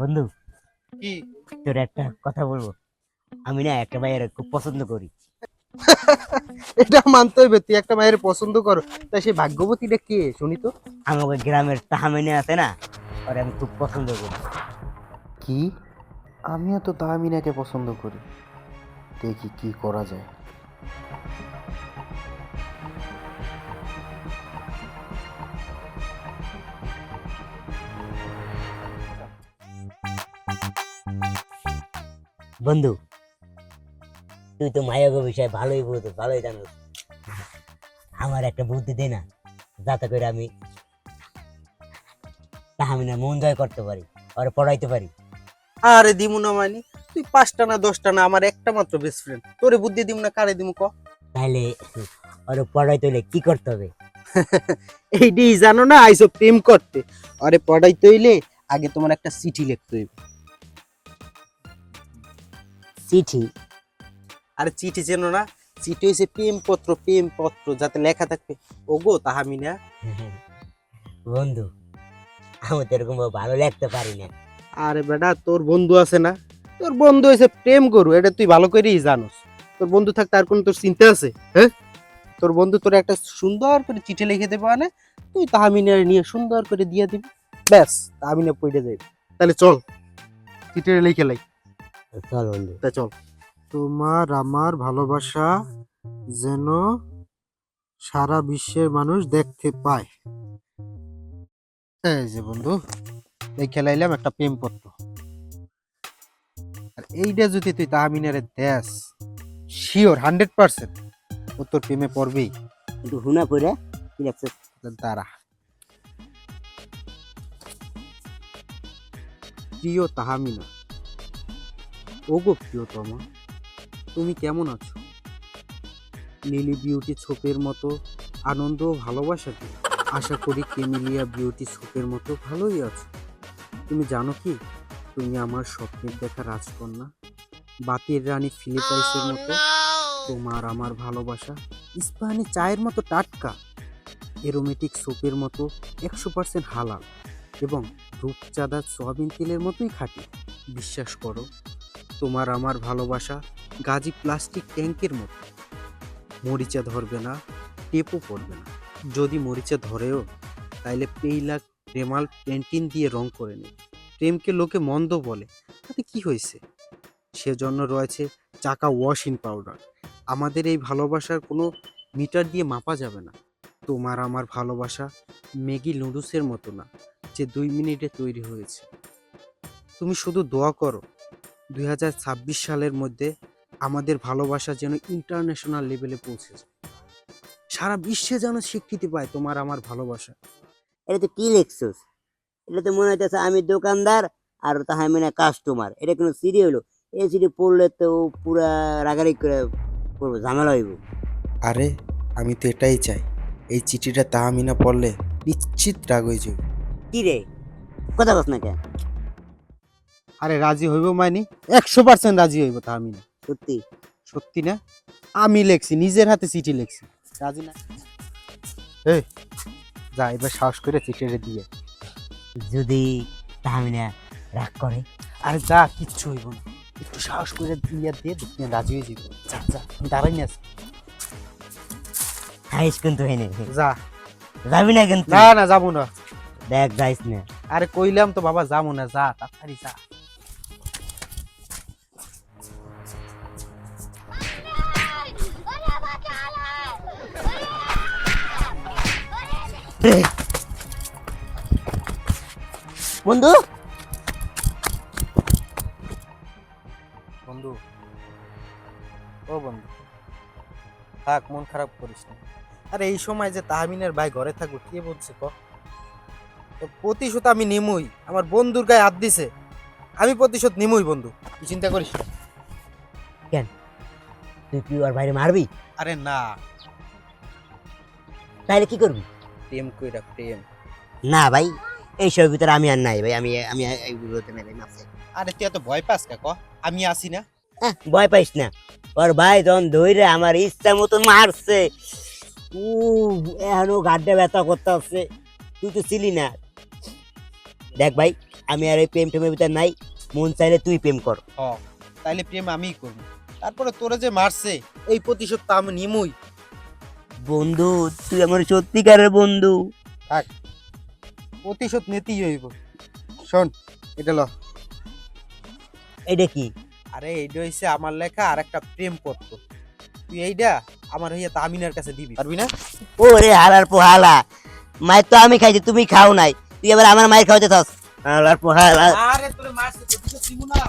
বন্ধু কি? তোর একটা কথা বলব। আমি না একটা ভাইয়ের খুব পছন্দ করি। এটা মানতে হইবে তুই একটা মায়ের পছন্দ করো। তা সেই ভাগ্যবতীটা কে? শুনি তো। আমাকে গ্রামের তাহামিনে আছে না ওরে আমি খুব পছন্দ করি। কি? আমিও তো তাহমিনাকে পছন্দ করি। দেখি কি করা যায়। বন্ধু তুই তো মায়াগো বিষয়ে ভালোই বুঝ ভালোই জানো আমার একটা বুদ্ধি দে না যাতে করে আমি তাহামিনা মন জয় করতে পারি আর পড়াইতে পারি। আরে দিমু না মানি তুই পাঁচটা না দশটা না আমার একটা মাত্র বেস্ট ফ্রেন্ড তোরে বুদ্ধি দিমু না কারে দিমু ক? তাহলে আর পড়াইতে হলে কি করতে হবে? এইটাই জানো না আইসো প্রেম করতে। আরে পড়াইতে হইলে আগে তোমার একটা চিঠি লিখতে হইবে। চিঠি। আরে চিঠি চেনো না চিঠি হয়েছে প্রেম পত্র প্রেম পত্র যাতে লেখা থাকবে। ওগো তাহামিনা বন্ধু আমি তো এরকম ভালো লিখতে পারি না। আরে বেটা তোর বন্ধু আছে না? তোর বন্ধু হয়েছে প্রেম করু এটা তুই ভালো করেই জানোস। তোর বন্ধু থাকতে আর কোনো তোর চিন্তা আছে? হ্যাঁ? তোর বন্ধু তোর একটা সুন্দর করে চিঠি লিখে দেবে মানে তুই তাহামিনার নিয়ে সুন্দর করে দিয়ে দিবি। ব্যাস তাহামিনা পড়ে যাবে তাহলে চল চিঠিটা লিখে লাই। চল তা চল। তোমার আমার ভালোবাসা যেন সারা বিশ্বের মানুষ দেখতে পায়। এই যে বন্ধু এই খেলাইলাম একটা প্রেম পত্র। আর এইটা যদি তুই তাহমিনারে দেস শিওর হান্ড্রেড পার্সেন্ট ও তোর প্রেমে পড়বেই। একটু হুনা পড়ে কি লিখছিস? দ্বারা প্রিয় তাহামিনা ওগো প্রিয়তমা তুমি কেমন আছো? লিলি বিউটি ছোপের মতো আনন্দ ও ভালোবাসা কি? আশা করি কেমিলিয়া বিউটি ছোপের মতো ভালোই আছো। তুমি জানো কি? তুমি আমার স্বপ্নের দেখা রাজকন্যা বাতির রানী ফিলিপাইসের মতো। তোমার আমার ভালোবাসা ইস্পাহানি চায়ের মতো টাটকা। এরোমেটিক সোপের মতো একশো পার্সেন্ট হালাল এবং রূপচাঁদা সয়াবিন তেলের মতোই খাঁটি। বিশ্বাস করো তোমার আমার ভালোবাসা গাজী প্লাস্টিক ট্যাঙ্কের মতো। মরিচা ধরবে না, টেপও পড়বে না। যদি মরিচা ধরেও, তাইলে পেইলাক প্রেমাল পেন্টিন দিয়ে রং করে নেই প্রেমকে লোকে মন্দ বলে, তাতে কি হয়েছে? সেজন্য রয়েছে চাকা ওয়াশিং পাউডার। আমাদের এই ভালোবাসার কোনো মিটার দিয়ে মাপা যাবে না। তোমার আমার ভালোবাসা ম্যাগি নুডলসের মতো না, যে দুই মিনিটে তৈরি হয়েছে। তুমি শুধু দোয়া করো দুই হাজার ছাব্বিশ সালের মধ্যে আমাদের ভালোবাসা যেন ইন্টারন্যাশনাল লেভেলে পৌঁছে যায়। সারা বিশ্বে যেন স্বীকৃতি পায় তোমার আমার ভালোবাসা। এটা তো কি লিখছিস এটা তো মনে হইতেছে আমি দোকানদার আর তাহামিনা কাস্টমার এটা কোনো সিডি হলো এই সিডি পড়লে তো পুরা রাগারাগি করে পড়ব ঝামেলা হইব। আরে আমি তো এটাই চাই। এই চিঠিটা তাহমিনা পড়লে নিশ্চিত রাগ হয়ে যাবে। কি রে? কথা বস না কেন? আরে রাজি হইব মানে একশো পার্সেন্ট রাজি হইব তা আমি না। সত্যি? সত্যি না? আমি লেখছি নিজের হাতে চিঠি লেখছি। রাজি না? এই যা এবার সাহস করে চিঠিটা দিয়ে। যদি তাহামিনা রাগ করে? আরে যা কিচ্ছু হইব না। একটু সাহস করে দিয়ে দিয়ে দেখবি রাজি হয়ে যাবে। যা যা দাঁড়াই না। হাইস কিন্তু হয়নি যা। যাবি না কিন্তু? না না যাব না। দেখ যাইস না। আরে কইলাম তো বাবা যাব না যা তাড়াতাড়ি যা। বন্ধু? বন্ধু। ও বন্ধু। থাক মন খারাপ করিস না। আরে এই সময় যে তাহমিনের ভাই ঘরে থাকব কে বলছে ক? প্রতিশোধ আমি নিমুই। আমার বন্ধুর গায়ে হাত দিছে। আমি প্রতিশোধ নিমুই বন্ধু। তুই চিন্তা করিস না। তুই কি ওর বাইরে মারবি? আরে না। তাহলে কি করবি? প্রেম কইরা প্রেম। না ভাই এইসবের ভিতরে আমি আর নাই ভাই আমি আমি এইগুলোতে নাই মাফ আরে তুই এত ভয় পাস কা ক? আমি আসি না। ভয় পাইস না। ওর ভাই যখন ধইরে আমার ইচ্ছা মতন মারছে উ এখনও গাড্ডা ব্যথা করতে হচ্ছে তুই তো ছিলি না। দেখ ভাই আমি আর এই প্রেম টেমের ভিতরে নাই। মন চাইলে তুই প্রেম কর। হ তাইলে প্রেম আমিই করব। তারপরে তোরা যে মারছে এই প্রতিশোধ তো আমি নিমুই। বন্ধু তুই আমার সত্যিকারের বন্ধু। থাক প্রতিশোধ নিতেই হইব। শোন এটা ল। এটা কি? আরে এইটা হইছে আমার লেখা আর একটা প্রেম পত্র। তুই এইটা আমার হইয়া তামিনার কাছে দিবি। পারবি না? ও রে হালার পোহালা মায়ের তো আমি খাইছি তুমি খাও নাই। তুই এবার আমার মায়ের খাওয়াতে থাস হালার পোহালা। আরে তোরে মারছে প্রতিশোধ দিব না।